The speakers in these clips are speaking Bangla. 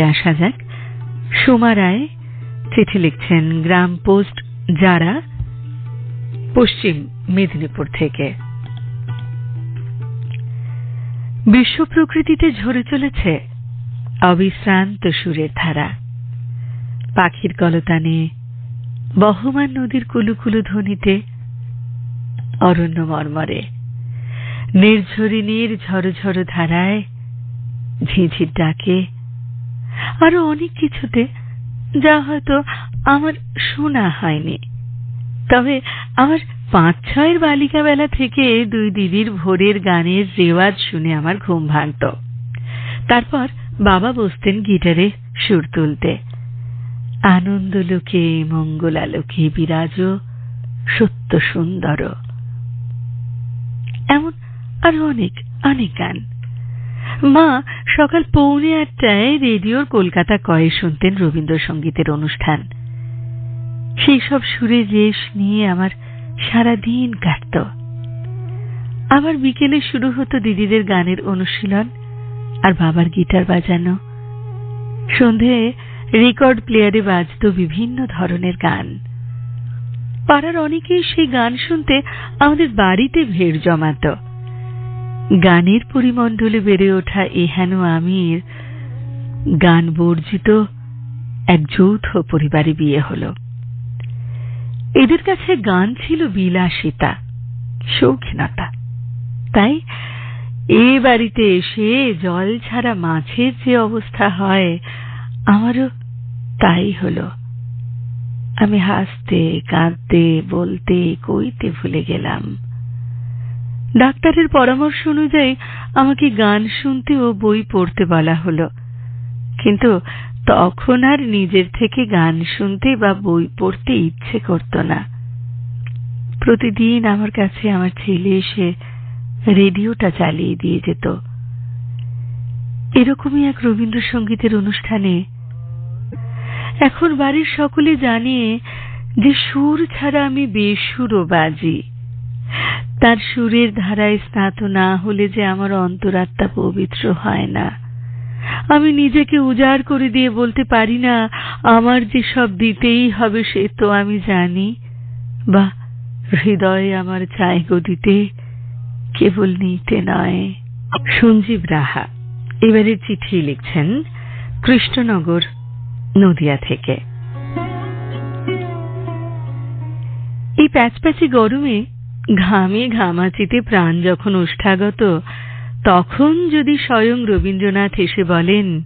আসা যাক। সোমা রায় চিঠি লিখছেন গ্রাম পোস্ট যারা, পশ্চিম মেদিনীপুর থেকে। বিশ্ব প্রকৃতিতে ঝরে চলেছে অবিশ্রান্ত সুরের ধারা। পাখির কলতানে বহমান নদীর কুলুকুলু ধ্বনিতে অরণ্য মর্মরে। নির্ঝরিণীর ঝড়ো ধারায় ঝিঝির ডাকে আরও অনেক কিছুতে যা হয়তো আমার শোনা হয়নি। তবে আমার পাঁচ ছয়ের বালিকা বেলা থেকে দুই দিদির ভোরের গানের রেওয়াজ শুনে আমার ঘুম ভাঙত। তারপর বাবা বসতেন গিটারে সুর তুলতে। আনন্দলোকে মঙ্গলালোকে বিরাজ, সত্য সুন্দর। এমন আরও অনেক অনেক গান। মা, সকাল পৌনে আটটায় রেডিওর কলকাতা কয়ে শুনতেন রবীন্দ্রসঙ্গীতের অনুষ্ঠান। সেই সব সুরের রেশ নিয়ে আমার সারা দিন কাটত। আবার বিকেলে শুরু হতো দিদিদের গানের অনুশীলন আর বাবার গিটার বাজানো। সন্ধে রেকর্ড প্লেয়ারে বাজত বিভিন্ন ধরনের গান। পাড়ার অনেকেই সেই গান শুনতে আমাদের বাড়িতে ভিড় জমাত। গানের পরিমণ্ডলে বেড়ে ওঠা এহেন আমির, গান বর্জিত এক যৌথ পরিবারে বিয়ে হলো। এদের কাছে গান ছিল বিলাসিতা, শৌখিনতা। তাই এ বাড়িতে এসে জল ছাড়া মাছের যে অবস্থা হয়, আমারও তাই হলো। আমি হাসতে, কাঁদতে, বলতে, কইতে ভুলে গেলাম। ডাক্তারের পরামর্শ অনুযায়ী আমাকে গান শুনতে ও বই পড়তে বলা হলো। কিন্তু তখন আর নিজের থেকে গান শুনতে বা বই পড়তে ইচ্ছে করত না। প্রতিদিন আমার কাছে আমার ছেলে এসে রেডিওটা চালিয়ে দিয়ে যেত। এরকমই এক রবীন্দ্রসঙ্গীতের অনুষ্ঠানে এখন বাড়ির সকলে জানে যে সুর ছাড়া আমি বেসুরও বাজি। তার সুরের ধারায় স্নাত না হলে যে আমার অন্তরাত্মা পবিত্র হয় না। আমি নিজেকে উজাড় করে দিয়ে বলতে পারি না, আমার যে সব দিতেই হবে সে তো আমি জানি। বা হৃদয়ে আমার চাই দিতে কেবল নিতে নয়। সঞ্জীব রাহা এবারে চিঠি লিখছেন কৃষ্ণনগর, নদিয়া থেকে। এই প্যাচপ্যাচি গরমে ঘামে ঘামাচিতে প্রাণ যখন ওষ্ঠাগত, তখন যদি স্বয়ং রবীন্দ্রনাথ এসে বলেন,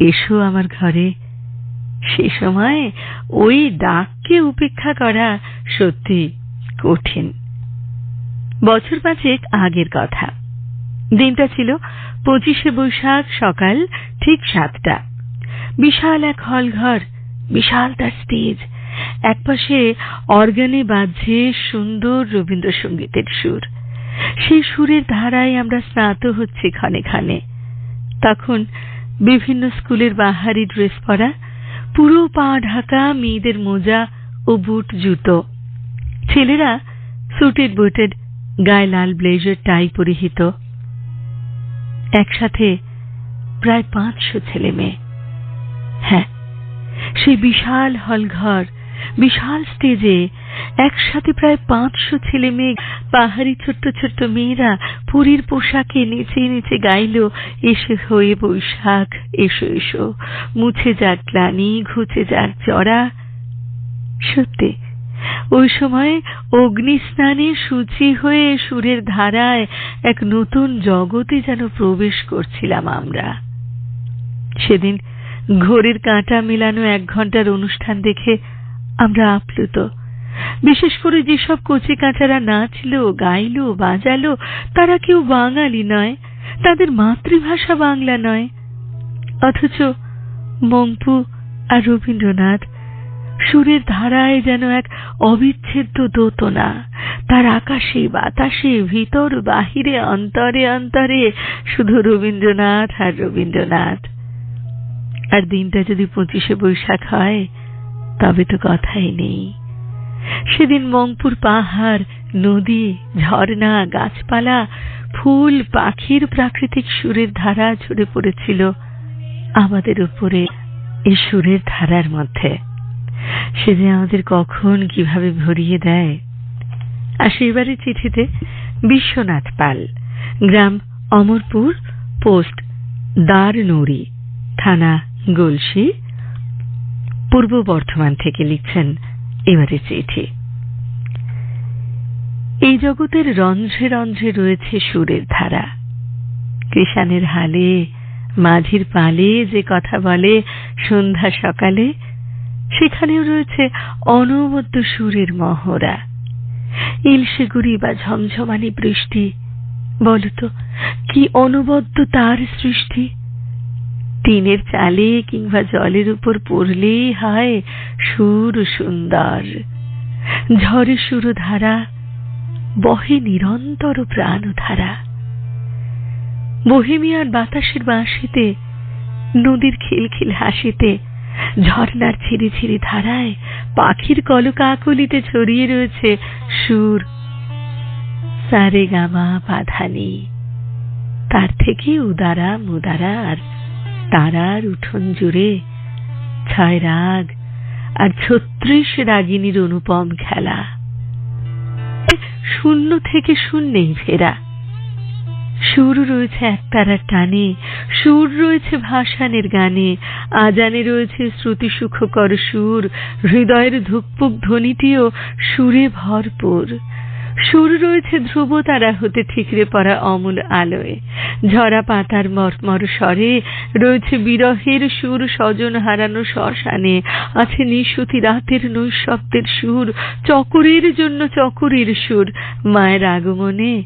এসো আমার ঘরে। সে সময় ওই ডাককে উপেক্ষা করা সত্যি কঠিন। বছর পাঁচেক আগের কথা। দিনটা ছিল পঁচিশে বৈশাখ সকাল ঠিক সাতটা। বিশাল এক হল ঘর বিশাল তার স্টেজ। একপাশে অর্গানে বাজছে সুন্দর রবীন্দ্রসঙ্গীতের সুর। সেই সুরের ধারায় আমরা স্নাত হচ্ছি ক্ষণে ক্ষণে তখন বিভিন্ন স্কুলের বাহারি ড্রেস পরা, পুরো পা ঢাকা, মেয়েদের মোজা ও বুট জুতো। ছেলেরা সুটেড বুটেড গায়ে লাল ব্লেজার টাই পরিহিত। একসাথে প্রায় পাঁচশো ছেলে মেয়ে হ্যাঁ সেই বিশাল হল ঘর বিশাল স্টেজে একসাথে প্রায় পাঁচশো ছেলে মেয়ে, পাহাড়ি ছোট্ট ছোট্ট মেয়েরা পুরীর পোশাকে নেচে নেচে গাইল, এসে হয়ে বৈশাখ, এসো এসো, মুছে যাক গ্লানি, ঘুচে যাক জরা সত্যি, ওই সময় অগ্নি স্নানে সূচি হয়ে সুরের ধারায় এক নতুন জগতে যেন প্রবেশ করছিলাম আমরা। সেদিন ঘড়ির কাঁটা মেলানো এক ঘণ্টার অনুষ্ঠান দেখে আমরা আপ্লুত। বিশেষ করে যেসব কচি কাঁচারা নাচলো, গাইলো, বাজালো, তারা কেউ বাঙালি নয়, তাদের মাতৃভাষা বাংলা নয়। অথচ মঙ্পু আর রবীন্দ্রনাথ সুরের ধারায় যেন এক অবিচ্ছেদ্য দোতনা। তার আকাশে, বাতাসে, ভিতর, বাহিরে, অন্তরে অন্তরে শুধু রবীন্দ্রনাথ আর রবীন্দ্রনাথ। আর দিনটা যদি পঁচিশে বৈশাখ হয় তবে তো কথাই নেই। সেদিন মংপুর পাহাড়, নদী, ঝর্ণা, গাছপালা, ফুল, পাখির প্রাকৃতিক সুরের ধারা ঝরে পড়েছিল আমাদের উপরে এই সুরের ধারার মধ্যে। সে যে আমাদের কখন কীভাবে ভরিয়ে দেয়। আর সেবারের চিঠিতে বিশ্বনাথ পাল, গ্রাম অমরপুর, পোস্ট দারনৌরি থানা গলসি পূর্ব বর্ধমান থেকে লিখছেন এবারে চিঠি। এই জগতের রন্ধ্রে রন্ধ্রে রয়েছে সুরের ধারা। কৃষাণের হালে, মাঝির পালে যে কথা বলে সন্ধ্যা সকালে, সেখানেও রয়েছে অনবদ্য সুরের মহড়া। ইলশে গুড়ি বা ঝমঝমানি বৃষ্টি বলতো কি অনবদ্য তার সৃষ্টি? টিনের চালে কিংবা জলের উপর পড়লেই হয়, সুর সুন্দর। ঝড়ে সুরধারা বহে নিরন্তর প্রাণধারা বহিমিয়ার বাতাসের বাঁশিতে, নদীর খিলখিল হাসিতে ঝর্নার ছিরি ছিরি ধারায়, পাখির কলকাকলিতে ছড়িয়ে রয়েছে সুর। সারে গামা পাধানি তার থেকে উদারা মুদারা আর তারার উঠোন জুড়ে ছয় রাগ আর ছত্রিশ রাগিনীর অনুপম খেলা। শূন্য থেকে শূন্যেই ফেরা। সুর রয়েছে একতারার টানে, সুর রয়েছে ভাসানের গানে, আজানে রয়েছে শ্রুতি সুখকর সুর, হৃদয়ের ধুকপুক ধ্বনিটিও সুরে ভরপুর। সুর রয়েছে ধ্রুব তারা হতে ঠিকরে পড়া অমূল আলোয়। ঝরা পাতার মর্মর স্বরে রয়েছে বিরহের সুর স্বজন হারানো শ্মশানে। আছে নিশুতি রাতের নৈশব্দের সুর, চকরের জন্য চকরের সুর। মায়ের আগমনে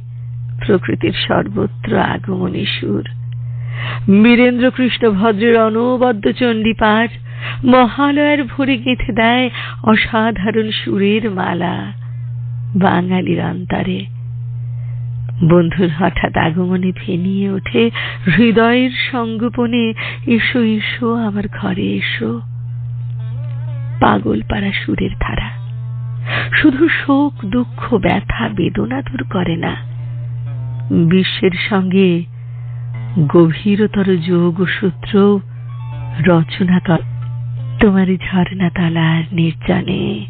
প্রকৃতির সর্বত্র আগমনী সুর। বীরেন্দ্র কৃষ্ণ ভদ্রের অনবদ্য চণ্ডী পাঠ মহালয়ের ভরে গেঁথে দেয় অসাধারণ সুরের মালা। বাঙালির অন্তরে বন্ধুর হঠাৎ আগমনে ফেনিয়ে ওঠে, হৃদয়ের সঙ্গোপনে এসো এসো, আমার ঘরে এসো। পাগল পাড়া সুরের ধারা। শুধু শোক, দুঃখ, ব্যথা, বেদনা দূর করে না। বিশ্বের সঙ্গে গভীরতর যোগ সূত্র রচনা কর। তোমারই ঝর্ণা তালার নির্জনে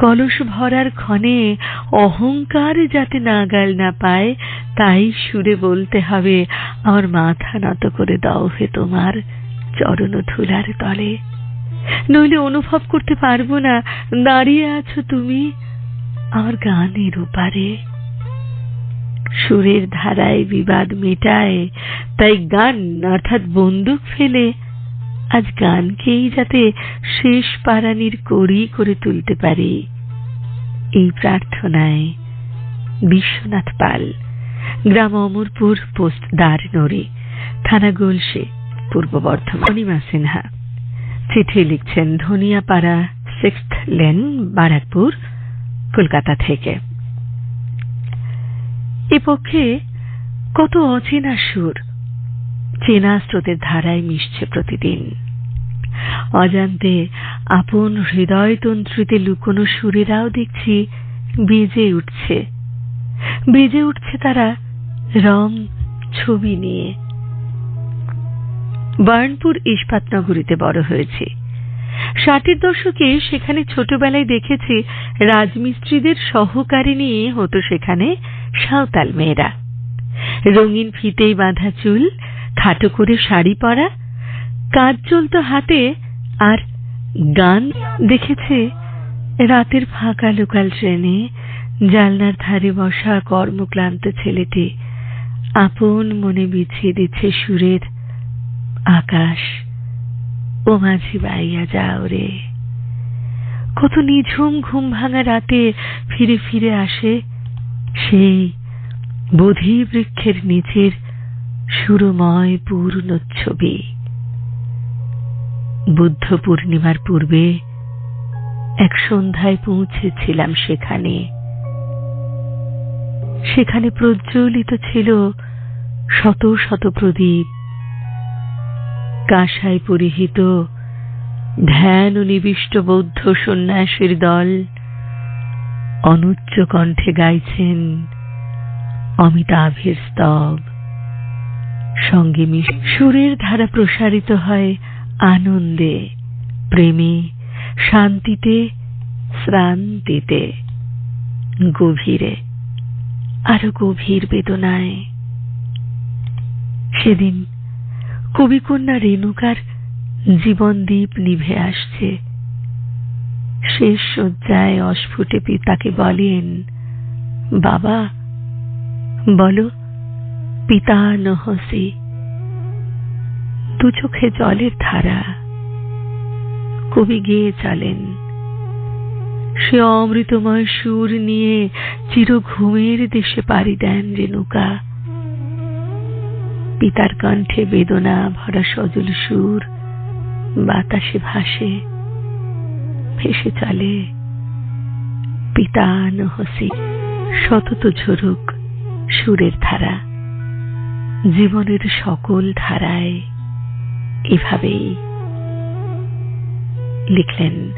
কলস ভরার ক্ষণে অহংকার যাতে নাগাল না পায়, তাই সুরে বলতে হবে, আমার মাথা নত করে দাও হে তোমার চরণ ধুলার তলে। নইলে অনুভব করতে পারব না, দাঁড়িয়ে আছো তুমি আমার গানের ওপারে। সুরের ধারায় বিবাদ মেটায়, তাই গান অর্থাৎ বন্দুক ফেলে আজ গানকেই যাতে শেষ পারানির করি করে তুলতে পারি। এই প্রার্থনায় বিশ্বনাথ পাল, গ্রাম অমরপুর পোস্ট দারনড়ি থানা গোলসে পূর্ব বর্ধমান। অনিমা সিনহা, চিঠি লিখছেন ধনিয়াপাড়া সিক্সথ লেন, বারাকপুর, কলকাতা থেকে। এ পক্ষে কত অচেনা সুর চেনা স্রোতের ধারায় মিশছে প্রতিদিন। অজান্তে আপন হৃদয়তন্ত্রীতে লুকোনো সুরেরাও দেখছি বেজে উঠছে। বেজে উঠছে তারা রং, ছবি নিয়ে। বার্নপুর ইস্পাত নগরীতে বড় হয়েছে। ষাটের দশকে সেখানে ছোটবেলায় দেখেছি রাজমিস্ত্রিদের সহকারী নিয়ে হতো সেখানে সাঁওতাল মেয়েরা। রঙিন ফিতেই বাঁধা চুল খাটো করে শাড়ি পরা কাজ চলত হাতে, আর গান দেখেছে রাতের ফাঁকা লোকাল ট্রেনে জালনার ধারে বসা কর্মক্লান্ত ছেলেটি। আপন মনে বিছিয়ে দিচ্ছে সুরের আকাশ। ও মাঝি বাইয়া যাও রে। কত নিঝুম ঘুম ভাঙা রাতে ফিরে ফিরে আসে সেই বোধি বৃক্ষের নিচের সুরময় পূর্ণ ছবি বুদ্ধ পূর্ণিমার পূর্বে এক সন্ধ্যায় পৌঁছেছিলাম সেখানে। সেখানে প্রজ্বলিত ছিল শত শত প্রদীপ। কাঁসায় পরিহিত ধ্যান ও নিবিষ্ট বৌদ্ধ সন্ন্যাসীর দল অনুচ্চ কণ্ঠে গাইছেন অমিতাভের স্তব। সঙ্গে মিশে সুরের ধারা প্রসারিত হয় আনন্দে, প্রেমে, শান্তিতে, শ্রান্তিতে, গভীরে, আরও গভীর বেদনায়। সেদিন কবিকন্যা রেণুকার জীবন দ্বীপ নিভে আসছে। শেষ শয্যায় অস্ফুটে পিতাকে বলেন, বাবা, বলো পিতা নহসি। দু চোখে জলের ধারা। কবি গেয়ে চলেন, সে অমৃতময় সুর নিয়ে চির ঘুমের দেশে পাড়ি দেন রেণুকা পিতার কণ্ঠে বেদনা ভরা সজল সুর, বাতাসে ভাসে, ভেসে চলে। পিতা নহসি, সতত ঝরুক সুরের ধারা। জীবনের সকল ধারায় এভাবেই লিখলেন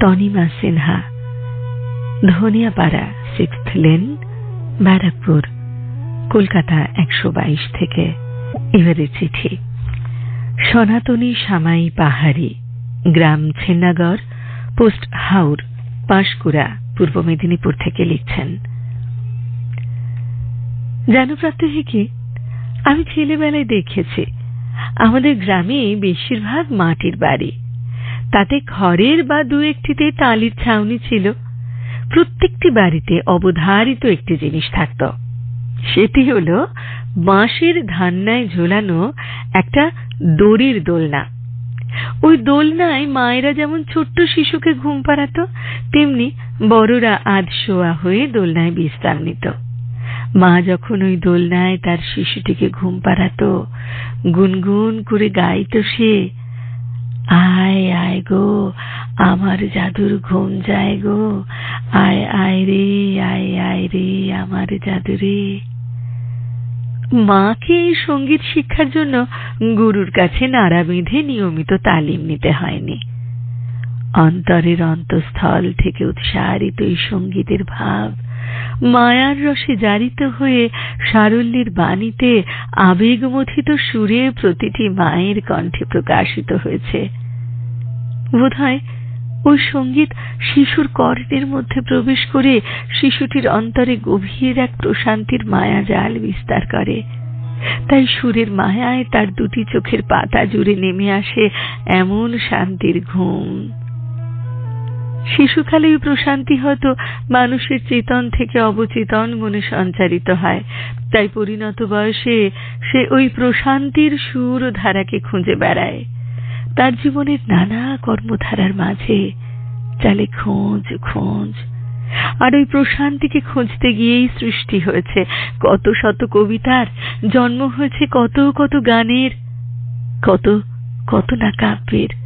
তনিমা সিনহা। ধনিয়াপাড়া সিক্সথ লেন ব্যারাকপুর, কলকাতা একশো বাইশ থেকে এবারে চিঠি। সনাতনী সামাই পাহাড়ি, গ্রাম ছেন্নাগড়, পোস্ট হাউর পাঁশকুড়া, পূর্ব মেদিনীপুর থেকে লিখছেন। জানো প্রাত্যহিকে আমি ছেলেবেলায় দেখেছি। আমাদের গ্রামে বেশিরভাগ মাটির বাড়ি। তাতে খড়ের বা দু একটিতে টালির ছাউনি ছিল। প্রত্যেকটি বাড়িতে অবধারিত একটি জিনিস থাকত। সেটি হল বাঁশের ধান্নায় ঝোলানো একটা দড়ির দোলনা। ওই দোলনায় মায়েরা যেমন ছোট্ট শিশুকে ঘুম পাড়াতো, তেমনি বড়রা আধ শোয়া হয়ে দোলনায় বিশ্রাম নিত। মা যখন ওই দোলনায় তার শিশুটিকে ঘুম পাড়াতো, গুনগুন করে গাইত সে, আয় আয় গো, আমার জাদুর ঘুম যায় গো, আয় আয় রে, আয় আয় রে, আমার জাদুরে মাকে এই সংগীত শিক্ষার জন্য গুরুর কাছে নাড়া বেঁধে নিয়মিত তালিম নিতে হয়নি। অন্তরের অন্তঃস্থল থেকে উৎসারিত এই সঙ্গীতের ভাব মায়ার রসে জারিত হয়ে সারল্যের বাণীতে আবেগমথিত সুরে প্রতিটি মায়ের কণ্ঠে প্রকাশিত হয়েছে। বোধহয় ওই সংগীত শিশুর কর্ণের মধ্যে প্রবেশ করে শিশুটির অন্তরে গভীর এক প্রশান্তির মায়া জাল বিস্তার করে। তাই সুরের মায়ায় তার দুটি চোখের পাতা জুড়ে নেমে আসে এমন শান্তির ঘুম। শিশুকালে ওই প্রশান্তি হয়তো মানুষের চেতন থেকে অবচেতন মনে সঞ্চারিত হয়। তাই পরিণত বয়সে সে ওই প্রশান্তির সুর ও ধারাকে খুঁজে বেড়ায়। তার জীবনের নানা কর্মধারার মাঝে চালে খোঁজ খোঁজ। আর ওই প্রশান্তিকে খুঁজতে গিয়েই সৃষ্টি হয়েছে। কত শত কবিতার জন্ম হয়েছে, কত কত গানের, কত কত না কাব্যের।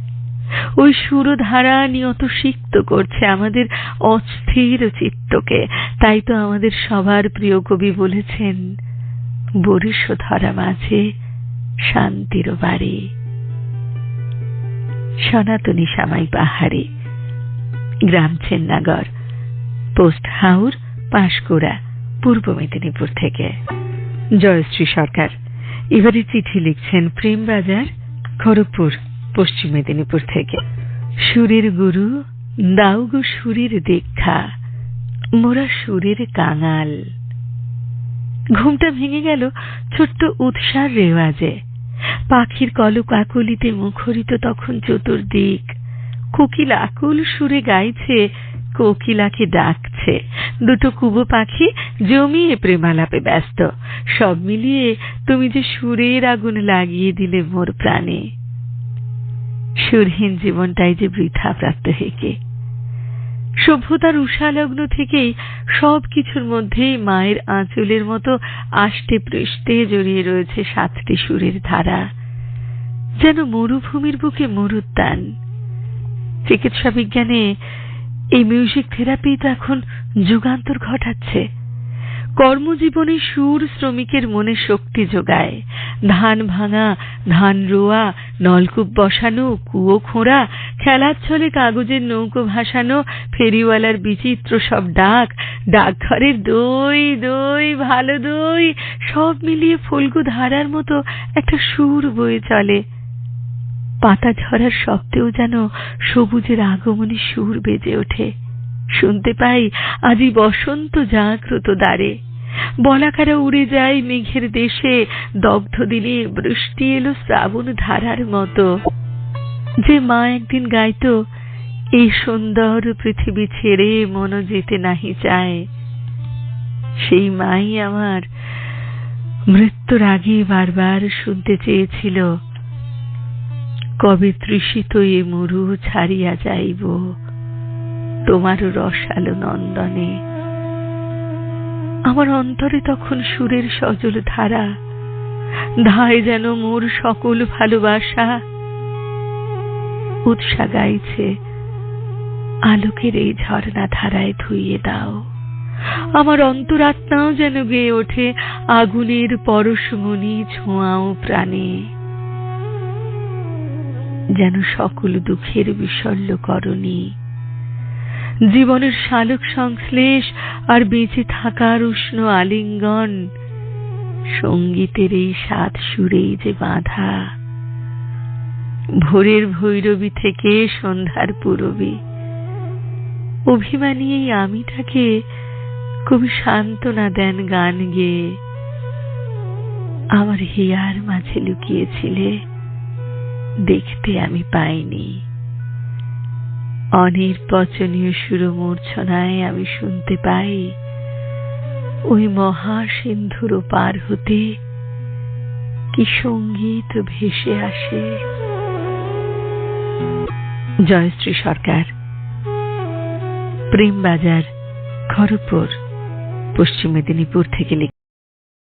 ওই সুরধারা নিয়ত সিক্ত করছে আমাদের অস্থির চিত্তকে। তাই তো আমাদের সবার প্রিয় কবি বলেছেন বরিশ ধরা মাঝে শান্তির বাড়ি। সনাতনী সামাই পাহাড়ি, গ্রাম চেন্নাগড়, পোস্ট হাউর পাঁশকুড়া, পূর্ব মেদিনীপুর থেকে। জয়শ্রী সরকার, এবারে চিঠি লিখছেন প্রেম প্রেমবাজার, খড়গপুর। পশ্চিম মেদিনীপুর থেকে। সুরের গুরু, দাও গো সুরের দীক্ষা, মোরা সুরের কাঙাল। ঘুমটা ভেঙে গেল ছোট্ট উৎসার রেওয়াজে। পাখির কলক আকুলিতে মুখরিত তখন চতুর্দিক। কোকিল আকুল সুরে গাইছে, কোকিলাকে ডাকছে। দুটো কুবো পাখি জমিয়ে প্রেমালাপে ব্যস্ত। সব মিলিয়ে তুমি যে সুরের আগুন লাগিয়ে দিলে মোর প্রাণে। সুরহীন জীবনটাই যে বৃথা প্রাপ্ত হেকে। সভ্যতার উষালগ্ন থেকেই সব কিছুর মধ্যেই মায়ের আঁচলের মতো আষ্টে পৃষ্ঠে জড়িয়ে রয়েছে সাতটি সুরের ধারা। যেন মরুভূমির বুকে মরুদ্যান চিকিৎসা বিজ্ঞানে এই মিউজিক থেরাপি তো এখন যুগান্তর ঘটাচ্ছে। কর্মজীবনে সুর শ্রমিকের মনে শক্তি যোগায়। ধান ভাঙা, ধান রোয়া, নলকূপ বসানো, কুয়ো খোঁড়া, খেলার ছলে কাগজের নৌকো ভাসানো, ফেরিওয়ালার বিচিত্র সব ডাক, ডাকঘরের দই দই, ভালো দই, সব মিলিয়ে ফল্গু ধারার মতো একটা সুর বয়ে চলে। পাতা ঝরার শব্দেও যেন সবুজের আগমনী সুর বেজে ওঠে। শুনতে পাই আজি বসন্ত জাগ্রত দ্বারে। বলাকারা উড়ে যায় মেঘের দেশে, দগ্ধ দিনে বৃষ্টি এলো শ্রাবণ ধারার মতো। যে মা একদিন গাইতো, এই সুন্দর পৃথিবী ছেড়ে মন যেতে নাহি চায়। সেই মাই আমার মৃত্যুর আগে বারবার শুনতে চেয়েছিল, কবে তৃষিত এ মরু ছাড়িয়া যাইব? তোমারও রসালো নন্দনে। আমার অন্তরে তখন সুরের সজল ধারা। ধায় যেন মোর সকল ভালোবাসা। উৎসা গাইছে আলোকের এই ঝর্ণা ধারায় ধুইয়ে দাও। আমার অন্তরাত্মাও যেন গেয়ে ওঠে আগুনের পরশমণি ছোঁয়াও প্রাণে। যেন সকল দুঃখের বিশল্য করণী জীবনের শালক সংশ্লেষ আর বেঁচে থাকার উষ্ণ আলিঙ্গন। সঙ্গীতের এই সাত সুরেই যে বাঁধা। ভোরের ভৈরবী থেকে সন্ধ্যার পুরবী। অভিমানী এই আমিটাকে কবি সান্ত্বনা দেন গান গেয়ে। আমার হিয়ার মাঝে লুকিয়েছিলে, দেখতে আমি পাইনি। অনির্বচনীয় সুরমূর্ছনায় আমি শুনতে পাই, ওই মহা সিন্ধুর পার হতে কি সংগীত ভেসে আসে। জয়শ্রী সরকার, প্রেমবাজার, খড়গপুর, পশ্চিম মেদিনীপুর থেকে